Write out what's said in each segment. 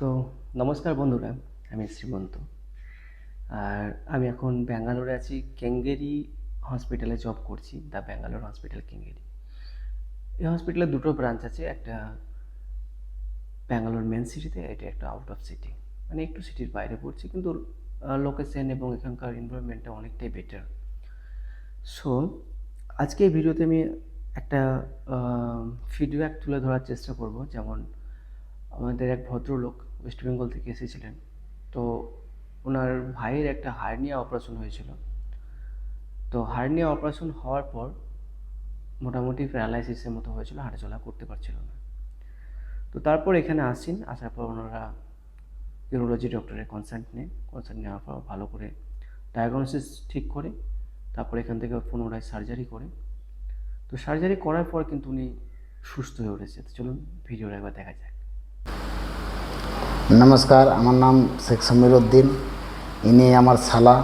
তো নমস্কার বন্ধুরা, আমি শ্রীমন্ত। আর আমি এখন ব্যাঙ্গালোরে আছি, কেঙ্গেরি হসপিটালে জব করছি দ্য ব্যাঙ্গালোর হসপিটাল কেঙ্গেরি। এই হসপিটালে দুটো ব্রাঞ্চ আছে, একটা ব্যাঙ্গালোর মেন সিটিতে এটা একটা আউট অফ সিটি মানে একটু সিটির বাইরে পড়ছে, কিন্তু লোকেশন এবং এখানকার এনভায়রনমেন্টটা অনেকটাই বেটার সো আজকে এই ভিডিওতে আমি একটা ফিডব্যাক তুলে ধরার চেষ্টা করব, যেমন আমাদের এক ভদ্রলোক ওয়েস্ট বেঙ্গল থেকে এসেছিলেন। তো ওনার ভাইয়ের একটা হার্নিয়া অপারেশন হয়েছিল। তো হার্নিয়া অপারেশন হওয়ার পর মোটামুটি প্যারালাইসিসের মতো হয়েছিল, হাঁটাচলা করতে পারছিল না। তো তারপর এখানে আসেন, আসার পর ওনারা ইউরোলজি ডক্টরের কনসাল্ট নেন কনসাল্ট নেওয়ার পর ভালো করে ডায়াগনোসিস ঠিক করে, তারপর এখান থেকে পুনরায় সার্জারি করে। তো সার্জারি করার পর কিন্তু উনি সুস্থ হয়ে উঠেছে। তো চলুন ভিডিওটা একবার দেখা যাক। নমস্কার, আমার নাম শেখ সমীর উদ্দিন। ইনি আমার শালা।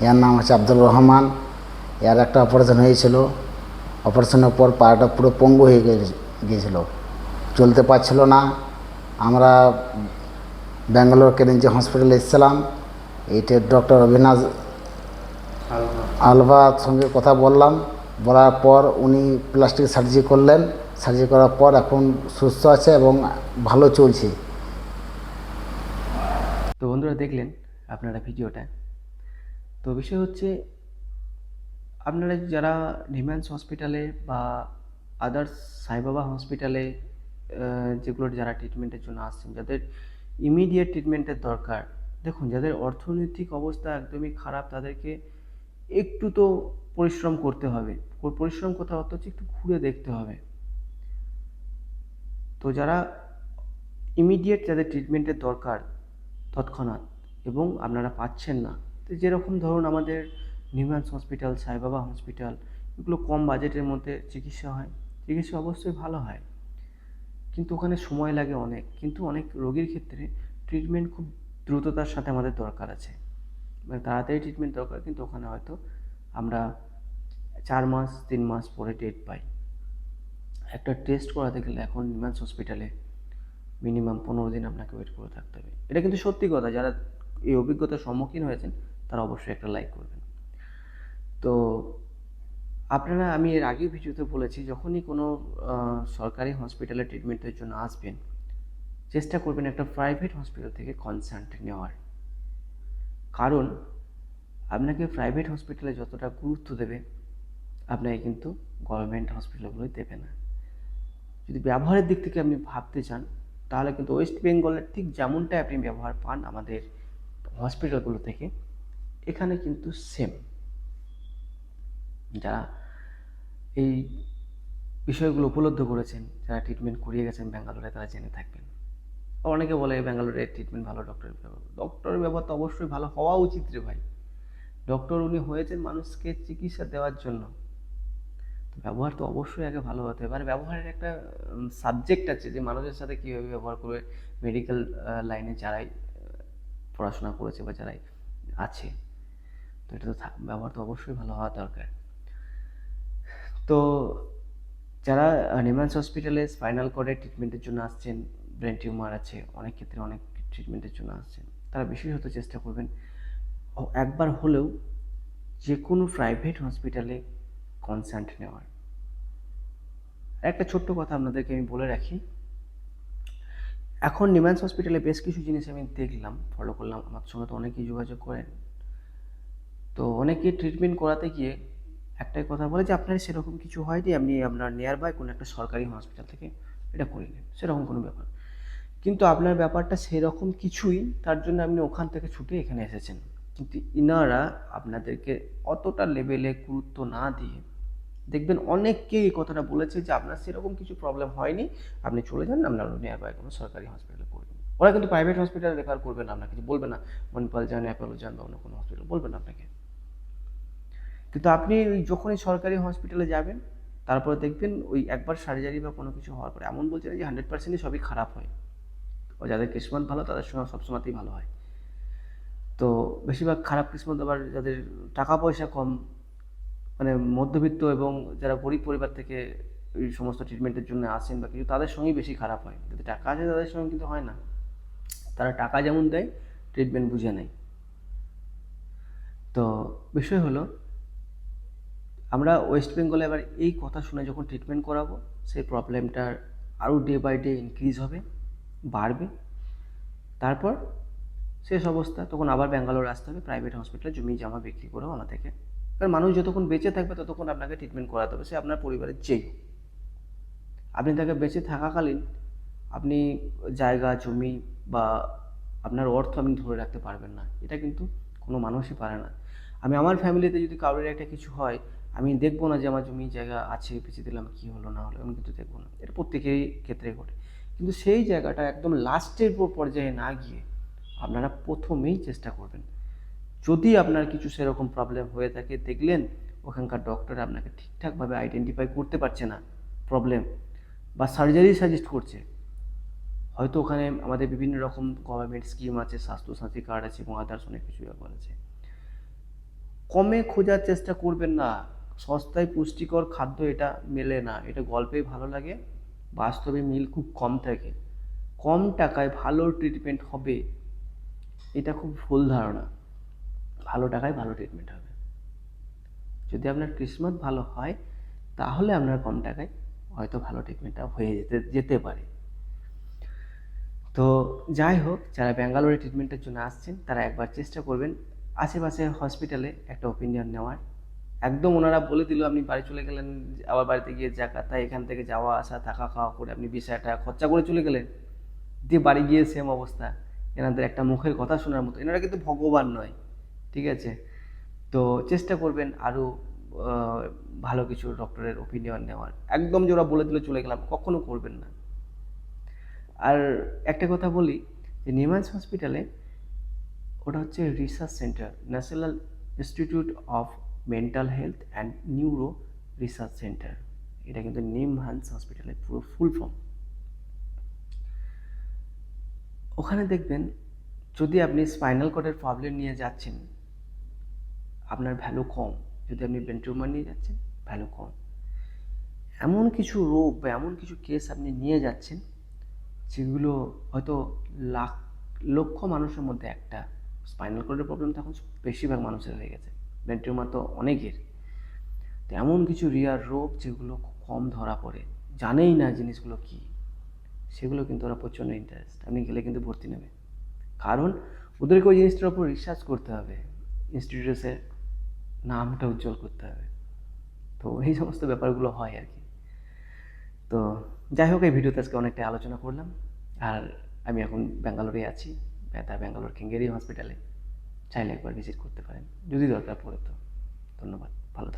এর নাম হচ্ছে আব্দুল রহমান। এর একটা অপারেশন হয়েছিল। অপারেশনের পর পাটা পুরো পঙ্গু হয়ে গিয়েছিল। চলতে পারছিল না। আমরা ব্যাঙ্গালোর কেরেঞ্জি হসপিটালে এসেছিলাম। এইটা ডক্টর অবিনাশ আলভার সঙ্গে কথা বললাম। বলার পর উনি প্লাস্টিক সার্জারি করলেন। সার্জারি করার পর এখন সুস্থ আছে এবং ভালো চলছে। তো বন্ধুরা দেখলেন আপনারা ভিডিওটা। তো বিষয় হচ্ছে, আপনারা যারা নিম্যান্স হসপিটালে বা আদার্স সাইবাবা হসপিটালে যেগুলোর যারা ট্রিটমেন্টের জন্য আসছেন, যাদের ইমিডিয়েট ট্রিটমেন্টের দরকার, দেখুন যাদের অর্থনৈতিক অবস্থা একদমই খারাপ, তাদেরকে একটু তো পরিশ্রম করতে হবে। পরিশ্রম কোথাও অর্থ হচ্ছে একটু ঘুরে দেখতে হবে। তো যারা ইমিডিয়েট যাদের ট্রিটমেন্টের দরকার তৎক্ষণাৎ এবং আপনারা পাচ্ছেন না। তো যেরকম ধরুন আমাদের নিউম্যান্স হসপিটাল সাইবাবা হসপিটাল এগুলো কম বাজেটের মধ্যে চিকিৎসা হয়। চিকিৎসা অবশ্যই ভালো হয়। কিন্তু ওখানে সময় লাগে অনেক। কিন্তু অনেক রোগীর ক্ষেত্রে ট্রিটমেন্ট খুব দ্রুততার সাথে আমাদের দরকার আছে। মানে তাড়াতাড়ি ট্রিটমেন্ট দরকার, কিন্তু ওখানে হয়তো আমরা চার মাস, তিন মাস পরে ডেট পাই। একটা টেস্ট করাতে গেলে এখন নিম্যান্স হসপিটালে মিনিমাম পনেরো দিন আপনাকে ওয়েট করে থাকতে হবে। এটা কিন্তু সত্যি কথা, যারা এই অভিজ্ঞতার সম্মুখীন হয়েছেন, তারা অবশ্যই একটা লাইক করবেন। তো আপনারা, আমি এর আগেও ভিডিওতে বলেছি, যখনই কোনো সরকারি হসপিটালে ট্রিটমেন্টের জন্য আসবেন, চেষ্টা করবেন একটা প্রাইভেট হসপিটাল থেকে কনসাল্ট নেওয়ার। কারণ, আপনাকে প্রাইভেট হসপিটালে যতটা গুরুত্ব দেবে, আপনাকে কিন্তু গভর্নমেন্ট হসপিটালগুলোই দেবে না। যদি ব্যবহারের দিক থেকে আপনি ভাবতে চান তাহলে কিন্তু ওয়েস্ট বেঙ্গলের ঠিক যেমনটা আপনি ব্যবহার পান আমাদের হসপিটালগুলো থেকে, এখানে কিন্তু সেম যারা এই বিষয়গুলো উপলব্ধ করেছেন, যারা ট্রিটমেন্ট করিয়ে গেছেন ব্যাঙ্গালোরে, তারা জেনে থাকবেন। অনেকে বলে ব্যাঙ্গালোরে ট্রিটমেন্ট ভালো ডক্টরের ব্যবহার। ডক্টরের ব্যবহার তো অবশ্যই ভালো হওয়া উচিত রে ভাই। ডক্টর উনি হয়েছেন মানুষকে চিকিৎসা দেওয়ার জন্য। ব্যবহার তো অবশ্যই আগে ভালো হতে হবে। আর ব্যবহারের একটা সাবজেক্ট আছে যে মানুষের সাথে কীভাবে ব্যবহার করবে মেডিকেল লাইনে যারাই পড়াশোনা করেছে বা যারাই আছে। তো এটা তো ব্যবহার তো অবশ্যই ভালো হওয়া দরকার। তো যারা নিমান্স হসপিটালে স্পাইনাল কর্ডের ট্রিটমেন্টের জন্য আসছেন ব্রেন টিউমার আছে, অনেক ক্ষেত্রে অনেক ট্রিটমেন্টের জন্য আসছেন, তারা বিশেষত চেষ্টা করবেন। একবার হলেও যে কোনো প্রাইভেট হসপিটালে কনসাল্ট নেওয়ার। একটা ছোট্ট কথা আপনাদেরকে আমি বলে রাখি। এখন নিম্যান্স হসপিটালে বেশ কিছু জিনিস আমি দেখলাম ফলো করলাম, আমার সঙ্গে তো অনেকেই যোগাযোগ করেন। তো অনেকে ট্রিটমেন্ট করাতে গিয়ে একটাই কথা বলে যে, আপনার সেরকম কিছু হয়নি, আপনি আপনার নিয়ার বাই কোনো একটা সরকারি হসপিটাল থেকে এটা করে নেন। সেরকম কোনো ব্যাপার। কিন্তু আপনার ব্যাপারটা সেরকম কিছুই, তার জন্য আপনি ওখান থেকে ছুটে এখানে এসেছেন। কিন্তু ইনারা আপনাদেরকে অতটা লেভেলে গুরুত্ব না দিয়ে দেখবেন অনেককেই এই কথাটা বলেছে যে আপনার সেরকম কিছু প্রবলেম হয়নি। আপনি চলে যান, আপনার নিয়ার বাই কোনো সরকারি হসপিটালে করবেন ওরা কিন্তু প্রাইভেট হসপিটালে রেফার করবে না আপনাকে বলবে না, মণিপাল যান, অ্যাপোলো যান বা অন্য কোনো হসপিটাল বলবেন না আপনাকে। কিন্তু আপনি ওই যখনই সরকারি হসপিটালে যাবেন, তারপরে দেখবেন ওই একবার সার্জারি বা কোনো কিছু হওয়ার পরে, এমন বলছে যে হান্ড্রেড পার্সেন্টই সবই খারাপ হয়। ও যাদের কিসমত ভালো, তাদের সঙ্গে সবসময়তেই ভালো হয়। তো বেশিরভাগ খারাপ কিসমত আবার যাদের টাকা পয়সা কম মানে মধ্যবিত্ত এবং যারা গরিব পরিবার থেকে এই সমস্ত ট্রিটমেন্টের জন্য আসেন বা কিছু, তাদের সঙ্গেই বেশি খারাপ হয়। যাদের টাকা আছে তাদের সঙ্গে কিন্তু হয় না। তারা টাকা যেমন দেয় ট্রিটমেন্ট বুঝে নেয়। তো বিষয় হলো, আমরা ওয়েস্ট বেঙ্গলে এবার এই কথা শুনে যখন ট্রিটমেন্ট করাবো, সেই প্রবলেমটার আরও ডে বাই ডে ইনক্রিজ হবে, বাড়বে। তারপর শেষ অবস্থা, তখন আবার ব্যাঙ্গালোর আসতে হবে প্রাইভেট হসপিটালে জমি জামা বিক্রি করেও আনা থেকে কারণ মানুষ যতক্ষণ বেঁচে থাকবে ততক্ষণ আপনাকে ট্রিটমেন্ট করাতে হবে, সে আপনার পরিবারের যেই। আপনি তাকে বেঁচে থাকাকালীন আপনি জায়গা, জমি বা আপনার অর্থ আপনি ধরে রাখতে পারবেন না। এটা কিন্তু কোনো মানুষই পারে না। আমি আমার ফ্যামিলিতে যদি কারোর একটা কিছু হয়, আমি দেখব না যে আমার জমি জায়গা আছে, বেঁচে দিলাম, কী হলো, না হলো, আমি কিন্তু দেখব না। এটা প্রত্যেকেরই ক্ষেত্রে ঘটে। কিন্তু সেই জায়গাটা একদম লাস্টের পর্যায়ে না গিয়ে আপনারা প্রথমেই চেষ্টা করবেন। যদি আপনার কিছু সেরকম প্রবলেম হয়ে থাকে, দেখলেন ওখানকার ডক্টর আপনাকে ঠিকঠাকভাবে আইডেন্টিফাই করতে পারছে না প্রবলেম বা সার্জারি সাজেস্ট করছে। হয়তো ওখানে আমাদের বিভিন্ন রকম গভর্নমেন্ট স্কিম আছে স্বাস্থ্যসাথী কার্ড আছে এবং আদার্স অনেক কিছু ব্যাপার আছে। কমে খোঁজার চেষ্টা করবেন না। সস্তায় পুষ্টিকর খাদ্য এটা মেলে না। এটা গল্পেই ভালো লাগে। বাস্তবে মিল খুব কম থাকে। কম টাকায় ভালো ট্রিটমেন্ট হবে, এটা খুব ভুল ধারণা। ভালো টাকায় ভালো ট্রিটমেন্ট হবে। যদি আপনার কিসমত ভালো হয়, তাহলে আপনার কম টাকায় হয়তো ভালো ট্রিটমেন্টটা হয়ে যেতে যেতে পারে। তো যাই হোক, যারা ব্যাঙ্গালোরে ট্রিটমেন্টের জন্য আসছেন, তারা একবার চেষ্টা করবেন। আশেপাশে হসপিটালে একটা ওপিনিয়ন নেওয়ার। একদম ওনারা বলে দিল, আপনি বাড়ি চলে গেলেন, আবার বাড়িতে গিয়ে তাই এখান থেকে যাওয়া, আসা, থাকা, খাওয়া করে আপনি বিশ হাজার টাকা খরচা করে চলে গেলেন। দিয়ে বাড়ি গিয়ে সেম অবস্থা। এনাদের একটা মুখের কথা শোনার মতো। এনারা কিন্তু ভগবান নয়। ঠিক আছে? তো চেষ্টা করবেন আরও ভালো কিছু ডক্টরের ওপিনিয়ন নেওয়ার। একদম যে ওরা বলে দিল চলে গেলাম, কখনো করবেন না। আর একটা কথা বলি, যে নিমান্স হসপিটালে ওটা হচ্ছে research centre national institute of mental health and neuro research centre এটা কিন্তু নিমহান্স হসপিটালের পুরো ফুল ফর্ম ওখানে দেখবেন, যদি আপনি স্পাইনাল কর্ডের প্রবলেম নিয়ে যাচ্ছেন আপনার ভ্যালু কম। যদি আপনি ব্রেন টিউমার নিয়ে যাচ্ছেন ভ্যালু কম। এমন কিছু রোগ বা এমন কিছু কেস আপনি নিয়ে যাচ্ছেন, যেগুলো হয়তো লাখ, লক্ষ মানুষের মধ্যে একটা স্পাইনাল কর্ডের প্রবলেম তো এখন বেশিরভাগ মানুষের হয়ে গেছে। ব্রেন টিউমার তো অনেকের। তো এমন কিছু রিয়ার রোগ যেগুলো কম ধরা পড়ে। জানেই না জিনিসগুলো কী। সেগুলো কিন্তু ওরা প্রচণ্ড ইন্টারেস্ট আপনি গেলে কিন্তু ভর্তি নেবে। কারণ ওদেরকে ওই জিনিসটার উপর রিসার্চ করতে হবে। ইনস্টিটিউটের নামটা উজ্জ্বল করতে হবে। তো এই সমস্ত ব্যাপারগুলো হয় আর কি। তো যাই হোক, এই ভিডিওতে আজকে অনেকটা আলোচনা করলাম। আর আমি এখন ব্যাঙ্গালোরে আছি। ব্যথা ব্যাঙ্গালোর কেঙ্গেরি হসপিটালে চাইলে একবার ভিজিট করতে পারেন। যদি দরকার পড়ে তো। ধন্যবাদ। ভালো থাকুন।